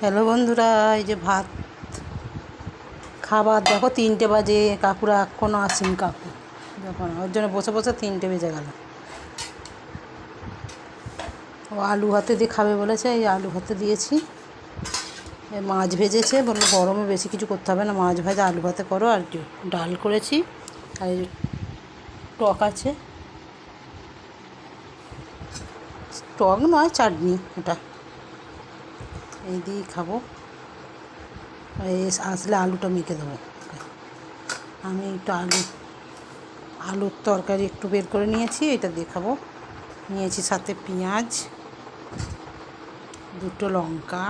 Hello বন্ধুরা, এই যে ভাত খাবার। দেখো তিনটে বাজে, কাকুরা এখনও আসেনি কাকু। যখন ওর জন্য বসে বসে তিনটে বেজে গেল। ও আলু ভাতে দিয়ে খাবে বলেছে, এই আলু ভাতে দিয়েছি। মাছ ভেজেছে, বলল গরমে বেশি কিছু করতে হবে না, মাছ ভাজা, আলু ভাতে করো, আর ডাল করেছি। আর টক আছে। টক নয়, চাটনি ওটা এই দিয়েই খাব। আসলে আলুটা মেখে দেবো। আমি একটু আলু, আলুর তরকারি একটু বের করে নিয়েছি, এটা দিয়ে খাব নিয়েছি সাথে পেঁয়াজ, দুটো লঙ্কা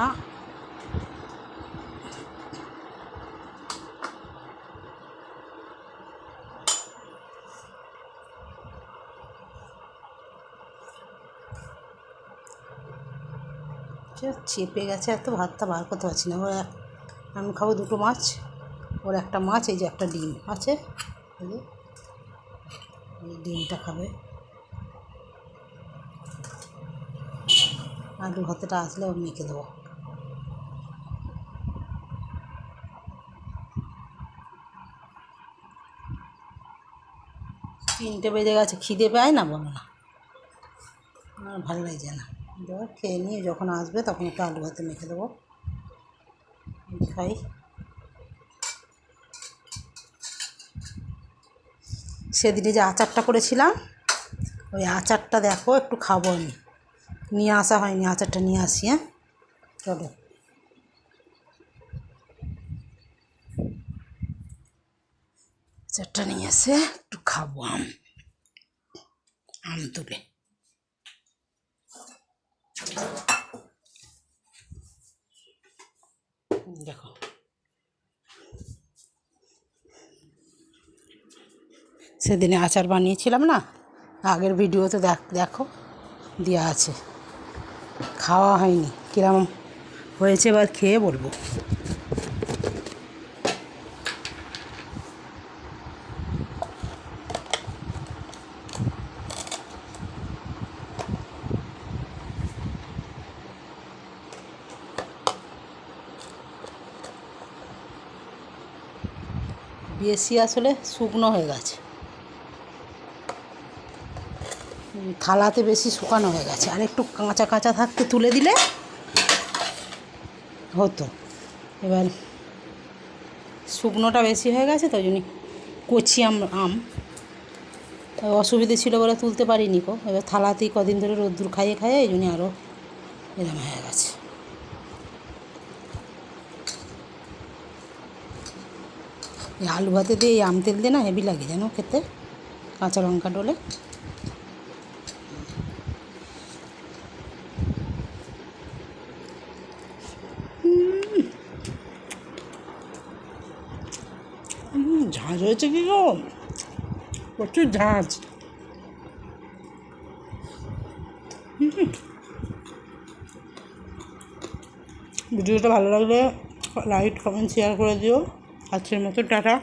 চেপে গেছে, এত ভাতটা বার করতে পারছি না। ওর এক আমি খাব দুটো মাছ, ওর একটা মাছ, এই যে একটা ডিম। আছে? ডিমটা খাবে। আলু ভাতেটা আসলে ওর মেখে দেবো। তিনটে বেজে গেছে, খিদে পায় না বলো না। আমার ভালো লাগছে না। এবার খেয়ে নিয়ে যখন আসবে তখন একটু আলু ভাতে মেখে দেবো। খাই। সেদিনে যে আচারটা করেছিলাম, ওই আচারটা দেখো একটু খাব আমি। নিয়ে আসা হয়নি, আচারটা নিয়ে আসি হ্যাঁ? চলো। আচারটা নিয়ে এসে একটু খাব আম। আম তুলে। দেখো। সেদিনে আচার বানিয়েছিলাম না, আগের ভিডিওতে দেখ দেওয়া আছে। খাওয়া হয়নি, কিরম হয়েছে এবার খেয়ে বলব। বেশি আসলে শুকনো হয়ে গেছে। থালাতে বেশি শুকানো হয়ে গেছে। আর একটু কাঁচা কাঁচা থাকতে তুলে দিলে হতো। এবার শুকনোটা বেশি হয়ে গেছে তো ওই জন্য কচি আম আম। তাই অসুবিধে ছিল বলে তুলতে পারিনি কো এবার থালাতেই কদিন ধরে রোদ্দুর খাইয়ে খাইয়ে এই জন্য আরও এরম হয়ে গেছে। এই আলু ভাতে দিয়ে এই আম তেল দিয়ে না হেভি লাগে, জানো খেতে? কাঁচা লঙ্কা ডলে। ঝাঁজ হয়েছে কি গো? প্রচুর হুম। ভিডিওটা ভালো লাগলে লাইক, কমেন্ট শেয়ার করে দিও। আজকের মতো টাটা।